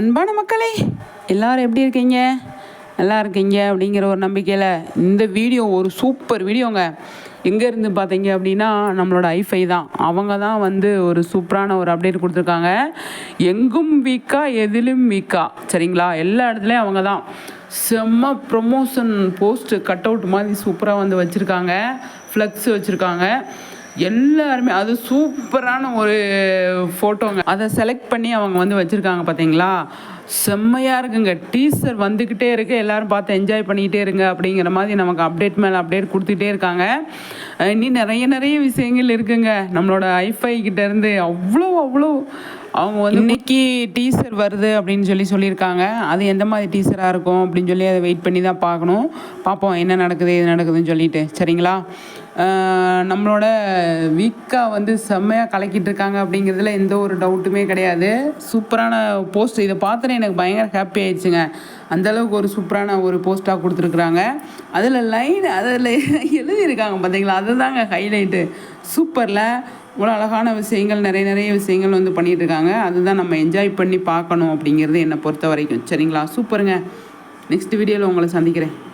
அன்பான மக்களே எல்லாரும் எப்படி இருக்கீங்க? நல்லா இருக்கீங்க அப்படிங்கிற ஒரு நம்பிக்கையில் இந்த வீடியோ ஒரு சூப்பர் வீடியோங்க. எங்கேருந்து பார்த்தீங்க அப்படின்னா நம்மளோட ஐஃபை தான். அவங்க தான் வந்து ஒரு சூப்பரான ஒரு அப்டேட் கொடுத்துருக்காங்க. எங்கும் வீக்கா எதிலும் வீக்கா. சரிங்களா? எல்லா இடத்துலையும் அவங்க தான். செம்ம ப்ரொமோஷன் போஸ்ட்டு கட் அவுட் மாதிரி சூப்பராக வந்து வச்சுருக்காங்க. ஃப்ளக்ஸ் வச்சுருக்காங்க. எல்லாருமே அது சூப்பரான ஒரு ஃபோட்டோங்க அதை செலக்ட் பண்ணி அவங்க வந்து வச்சுருக்காங்க பார்த்தீங்களா செம்மையாக இருக்குங்க. டீசர் வந்துக்கிட்டே இருக்கு. எல்லாரும் பார்த்து என்ஜாய் பண்ணிக்கிட்டே இருங்க அப்படிங்கிற மாதிரி நமக்கு அப்டேட் மேலே அப்டேட் கொடுத்துட்டே இருக்காங்க. இன்னும் நிறைய நிறைய விஷயங்கள் இருக்குங்க. நம்மளோட ஐஃபை கிட்டேருந்து அவ்வளோ அவ்வளோ அவங்க வந்து இன்னைக்கு டீசர் வருது அப்படின்னு சொல்லி சொல்லியிருக்காங்க. அது எந்த மாதிரி டீசராக இருக்கும் அப்படின்னு சொல்லி அதை வெயிட் பண்ணி தான் பார்க்கணும். பார்ப்போம் என்ன நடக்குது எது நடக்குதுன்னு சொல்லிட்டு. சரிங்களா? நம்மளோட வீக்காக வந்து செம்மையாக கலக்கிட்டு இருக்காங்க அப்படிங்கிறதுல எந்த ஒரு டவுட்டுமே கிடையாது. சூப்பரான போஸ்ட். இதை பார்த்தோன்னே எனக்கு பயங்கர ஹாப்பி ஆயிடுச்சுங்க. அந்தளவுக்கு ஒரு சூப்பரான ஒரு போஸ்ட்டாக கொடுத்துருக்குறாங்க. அதில் லைன் அதில் எழுதியிருக்காங்க பார்த்தீங்களா அதுதாங்க ஹைலைட்டு சூப்பரில். இவ்வளோ அழகான விஷயங்கள் நிறைய நிறைய விஷயங்கள் வந்து பண்ணிகிட்ருக்காங்க இருக்காங்க அதுதான் நம்ம என்ஜாய் பண்ணி பார்க்கணும் அப்படிங்கிறது என்னை பொறுத்த வரைக்கும் சரிங்களா? சூப்பருங்க. நெக்ஸ்ட் வீடியோவில் உங்களை சந்திக்கிறேன்.